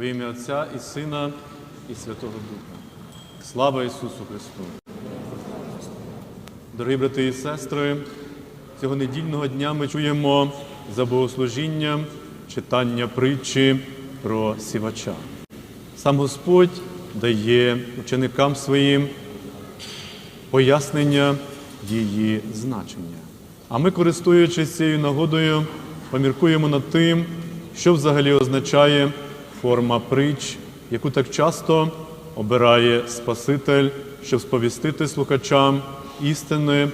Во ім'я Отця і Сина, і Святого Духа. Слава Ісусу Христу! Дорогі брати і сестри, цього недільного дня ми чуємо за богослужінням читання притчі про сівача. Сам Господь дає ученикам своїм пояснення її значення. А ми, користуючись цією нагодою, поміркуємо над тим, що взагалі означає форма притч, яку так часто обирає Спаситель, щоб сповістити слухачам істини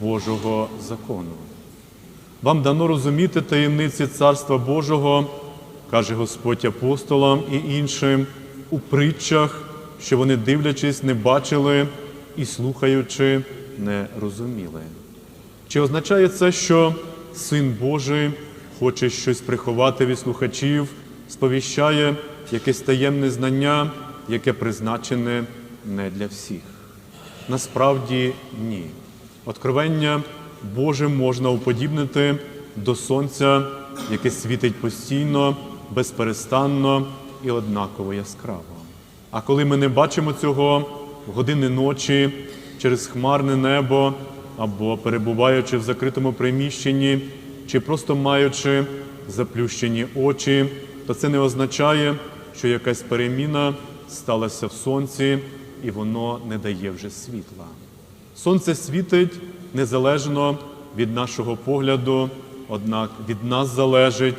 Божого закону. Вам дано розуміти таємниці Царства Божого, каже Господь апостолам і іншим, у притчах, що вони, дивлячись, не бачили і слухаючи, не розуміли. Чи означає це, що Син Божий хоче щось приховати від слухачів, сповіщає якесь таємне знання, яке призначене не для всіх? Насправді ні. Откровення Боже можна уподібнити до сонця, яке світить постійно, безперестанно і однаково яскраво. А коли ми не бачимо цього в години ночі через хмарне небо або перебуваючи в закритому приміщенні, чи просто маючи заплющені очі, то це не означає, що якась переміна сталася в сонці і воно не дає вже світла. Сонце світить незалежно від нашого погляду, однак від нас залежить,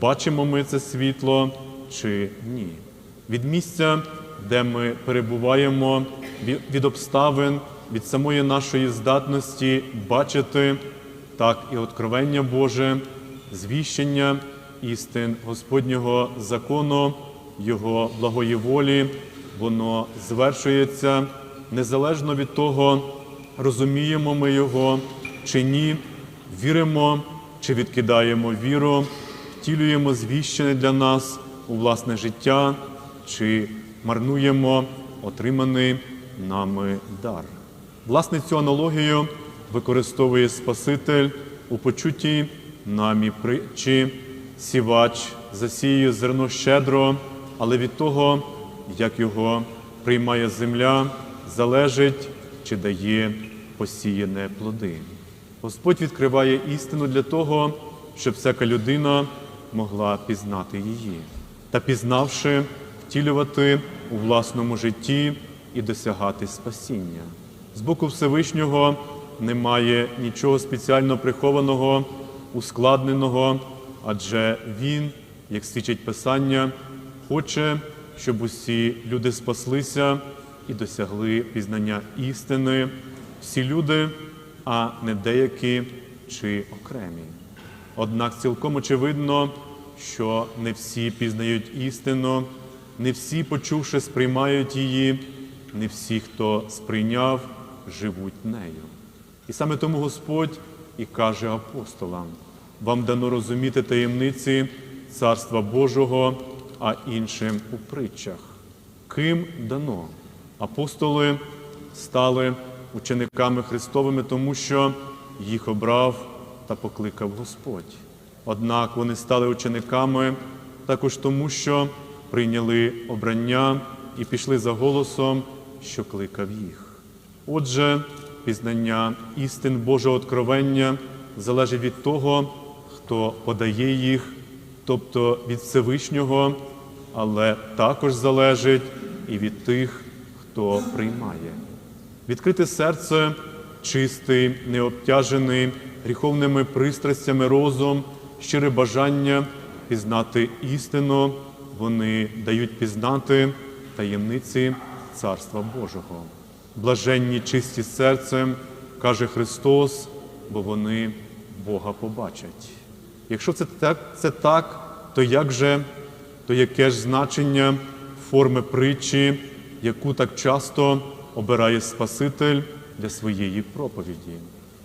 бачимо ми це світло чи ні. Від місця, де ми перебуваємо, від обставин, від самої нашої здатності бачити, так і откровення Боже, звіщення істин Господнього закону, Його благої волі, воно звершується незалежно від того, розуміємо ми його чи ні, віримо чи відкидаємо віру, втілюємо звіщене для нас у власне життя, чи марнуємо отриманий нами дар. Власне, цю аналогію використовує Спаситель у почутій намі притчі сівач засіює зерно щедро, але від того, як його приймає земля, залежить, чи дає посіяне плоди. Господь відкриває істину для того, щоб всяка людина могла пізнати її, та пізнавши, втілювати у власному житті і досягати спасіння. З боку Всевишнього немає нічого спеціально прихованого, ускладненого, адже Він, як свідчить Писання, хоче, щоб усі люди спаслися і досягли пізнання істини, всі люди, а не деякі чи окремі. Однак цілком очевидно, що не всі пізнають істину, не всі, почувши, сприймають її, не всі, хто сприйняв, живуть нею. І саме тому Господь і каже апостолам: вам дано розуміти таємниці Царства Божого, а іншим у притчах. Ким дано? Апостоли стали учениками Христовими, тому що їх обрав та покликав Господь. Однак вони стали учениками також тому, що прийняли обрання і пішли за голосом, що кликав їх. Отже, пізнання істин Божого откровення залежить від того, хто подає їх, тобто від Всевишнього, але також залежить і від тих, хто приймає. Відкрите серце, чистий, необтяжений гріховними пристрастями розум, щире бажання пізнати істину, вони дають пізнати таємниці Царства Божого. Блаженні чисті серцем, каже Христос, бо вони Бога побачать. Якщо це так, це так, то як же, то яке ж значення форми притчі, яку так часто обирає Спаситель для своєї проповіді?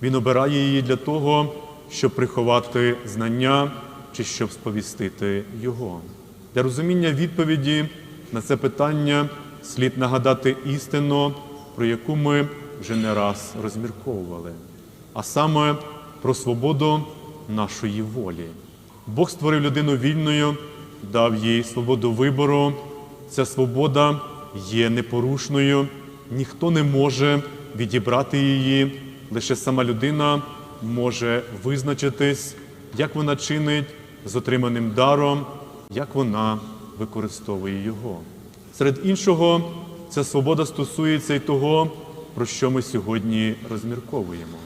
Він обирає її для того, щоб приховати знання чи щоб сповістити Його. Для розуміння відповіді на це питання слід нагадати істину, про яку ми вже не раз розмірковували, а саме про свободу нашої волі. Бог створив людину вільною дав їй свободу вибору. Ця свобода є непорушною, ніхто не може відібрати її, лише сама людина може визначитись, як вона чинить з отриманим даром, як вона використовує його. Серед іншого, ця свобода стосується і того, про що ми сьогодні розмірковуємо.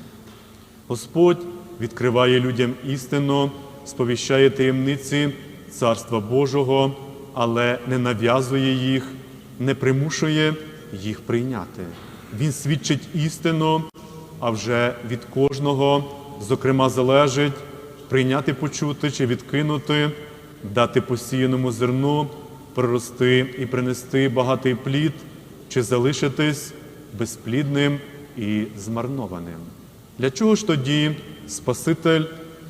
Господь відкриває людям істину, сповіщає таємниці Царства Божого, але не нав'язує їх, не примушує їх прийняти. Він свідчить істину, а вже від кожного, зокрема, залежить прийняти, почути чи відкинути, дати посіяному зерну, прорости і принести багатий плід, чи залишитись безплідним і змарнованим. Для чого ж тоді Спаситель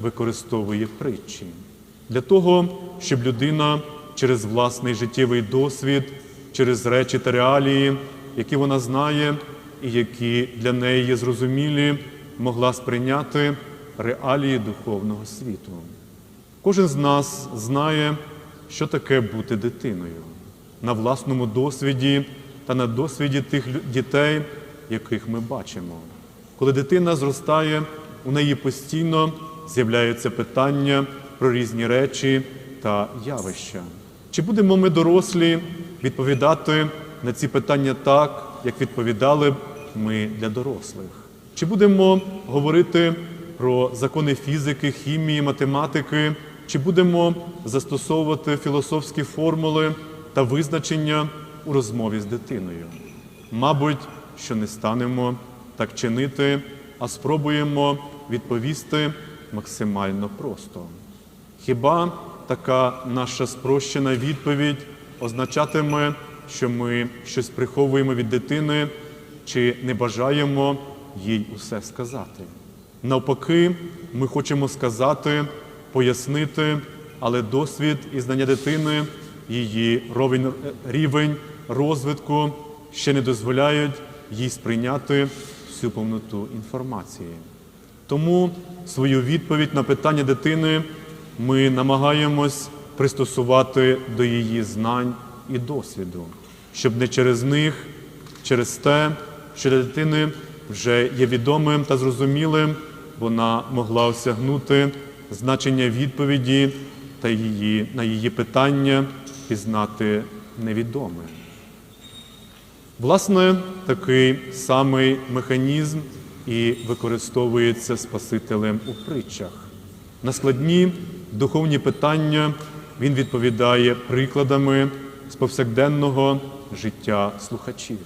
використовує притчі? Для того, щоб людина через власний життєвий досвід, через речі та реалії, які вона знає і які для неї є зрозумілі, могла сприйняти реалії духовного світу. Кожен з нас знає, що таке бути дитиною на власному досвіді та на досвіді тих дітей, яких ми бачимо. Коли дитина зростає, у неї постійно з'являються питання про різні речі та явища. Чи будемо ми дорослі відповідати на ці питання так, як відповідали б ми для дорослих? Чи будемо говорити про закони фізики, хімії, математики, чи будемо застосовувати філософські формули та визначення у розмові з дитиною? Мабуть, що не станемо так чинити, а спробуємо відповісти максимально просто. Хіба така наша спрощена відповідь означатиме, що ми щось приховуємо від дитини чи не бажаємо їй усе сказати? Навпаки, ми хочемо сказати, пояснити, але досвід і знання дитини, її рівень розвитку ще не дозволяють їй сприйняти всю повноту інформації. Тому свою відповідь на питання дитини ми намагаємось пристосувати до її знань і досвіду, щоб не через них, через те, що для дитини вже є відомим та зрозумілим, вона могла осягнути значення відповіді та її, на її питання пізнати невідоме. Власне, такий самий механізм і використовується Спасителем у притчах. На складні духовні питання він відповідає прикладами з повсякденного життя слухачів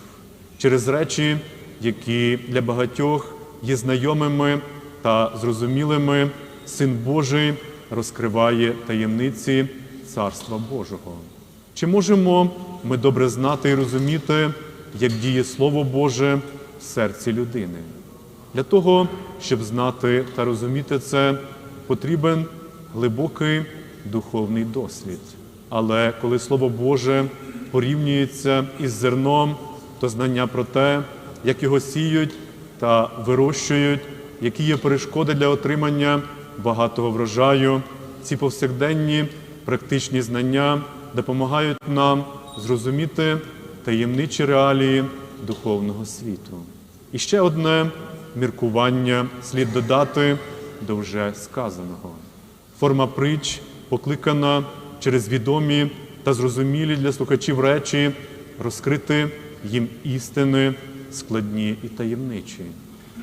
через речі, які для багатьох є знайомими та зрозумілими. Син Божий розкриває таємниці Царства Божого. Чи можемо ми добре знати і розуміти, як діє Слово Боже в серці людини? Для того, щоб знати та розуміти це, потрібен глибокий духовний досвід. Але коли Слово Боже порівнюється із зерном, то знання про те, як його сіють та вирощують, які є перешкоди для отримання багатого врожаю, ці повсякденні практичні знання допомагають нам зрозуміти таємничі реалії духовного світу. І ще одне міркування слід додати до вже сказаного. Форма притч покликана через відомі та зрозумілі для слухачів речі розкрити їм істини складні і таємничі.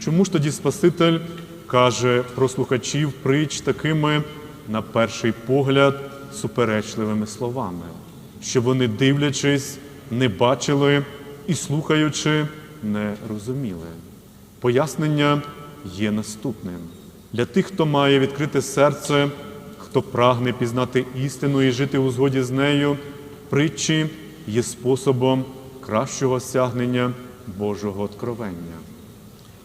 Чому ж тоді Спаситель каже про слухачів притч такими, на перший погляд, суперечливими словами, що вони, дивлячись, не бачили і слухаючи, не розуміли? Пояснення є наступним. Для тих, хто має відкрите серце, хто прагне пізнати істину і жити у згоді з нею, притчі є способом кращого сягнення Божого откровення.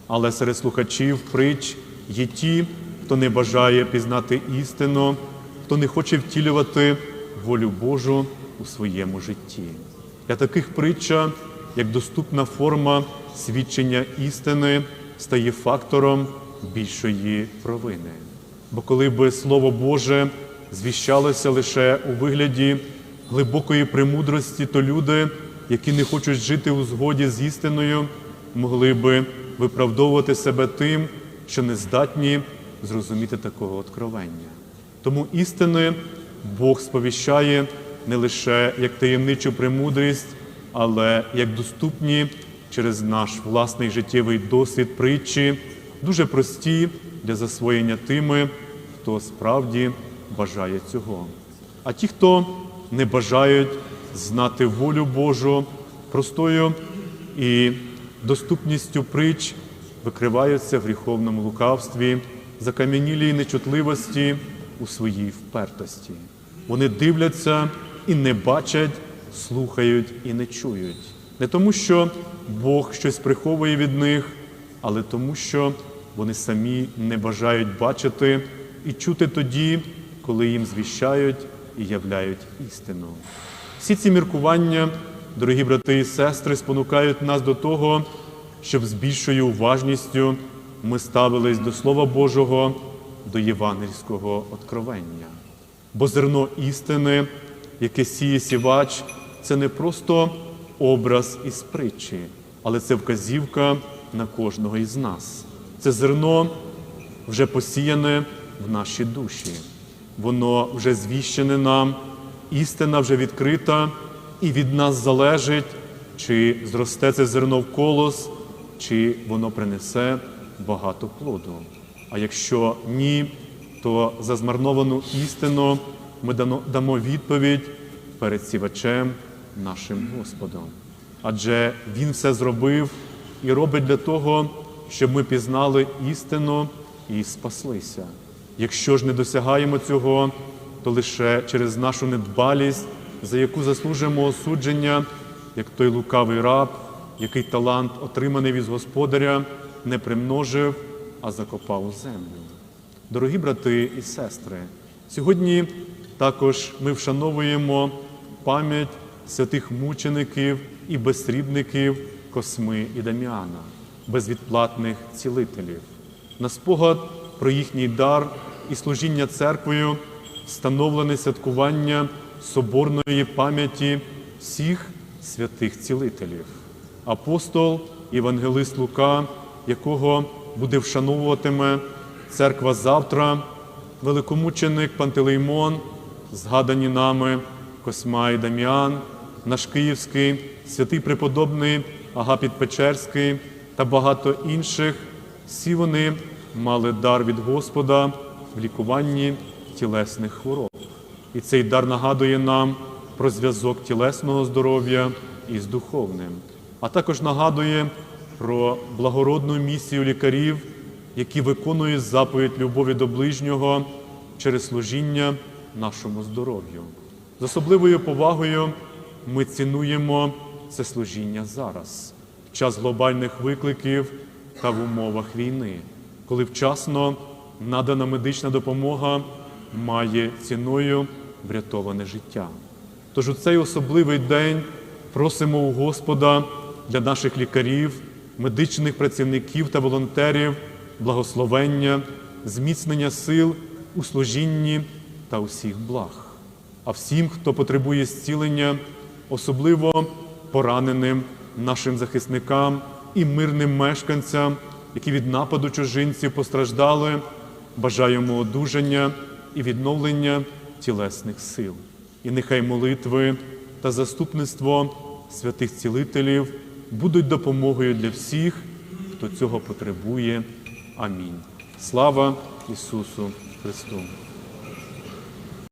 Але серед слухачів притч є ті, хто не бажає пізнати істину, хто не хоче втілювати волю Божу у своєму житті. Для таких притча, як доступна форма свідчення істини, стає фактором більшої провини. Бо коли би Слово Боже звіщалося лише у вигляді глибокої премудрості, то люди, які не хочуть жити у згоді з істиною, могли би виправдовувати себе тим, що не здатні зрозуміти такого откровення. Тому істини Бог сповіщає не лише як таємничу премудрість, але як доступні через наш власний життєвий досвід притчі, дуже прості для засвоєння тими, хто справді бажає цього. А ті, хто не бажають знати волю Божу, простою і доступністю притч викриваються в гріховному лукавстві, закам'янілій нечутливості у своїй впертості. Вони дивляться і не бачать, слухають і не чують. Не тому, що Бог щось приховує від них, але тому, що вони самі не бажають бачити і чути тоді, коли їм звіщають і являють істину. Всі ці міркування, дорогі брати і сестри, спонукають нас до того, щоб з більшою уважністю ми ставились до Слова Божого, до євангельського откровення. Бо зерно істини, яке сіє сівач, це не просто образ із притчі, але це вказівка на кожного із нас. Це зерно вже посіяне в наші душі. Воно вже звіщене нам, істина вже відкрита, і від нас залежить, чи зросте це зерно в колос, чи воно принесе багато плоду. А якщо ні, то за змарновану істину ми дамо відповідь перед сівачем нашим Господом. Адже Він все зробив і робить для того, щоб ми пізнали істину і спаслися. Якщо ж не досягаємо цього, то лише через нашу недбалість, за яку заслужимо осудження, як той лукавий раб, який талант, отриманий від господаря, не примножив, а закопав у землю. Дорогі брати і сестри, сьогодні також ми вшановуємо пам'ять святих мучеників і безсрібників Косми і Даміана, безвідплатних цілителів. На спогад про їхній дар і служіння церквою встановлене святкування соборної пам'яті всіх святих цілителів. Апостол Євангелист Лука, якого буде вшановуватиме церква завтра, великомученик Пантелеймон, згадані нами Косма і Дам'ян, наш київський, святий преподобний Агапіт Печерський та багато інших, всі вони мали дар від Господа в лікуванні тілесних хвороб. І цей дар нагадує нам про зв'язок тілесного здоров'я із духовним, а також нагадує про благородну місію лікарів, які виконують заповідь любові до ближнього через служіння нашому здоров'ю. З особливою повагою ми цінуємо це служіння зараз, в час глобальних викликів та в умовах війни, коли вчасно надана медична допомога має ціною врятоване життя. Тож у цей особливий день просимо у Господа для наших лікарів, медичних працівників та волонтерів благословення, зміцнення сил у служінні та усіх благ. А всім, хто потребує зцілення, особливо пораненим нашим захисникам і мирним мешканцям, які від нападу чужинців постраждали, бажаємо одужання і відновлення тілесних сил. І нехай молитви та заступництво святих цілителів будуть допомогою для всіх, хто цього потребує. Амінь. Слава Ісусу Христу!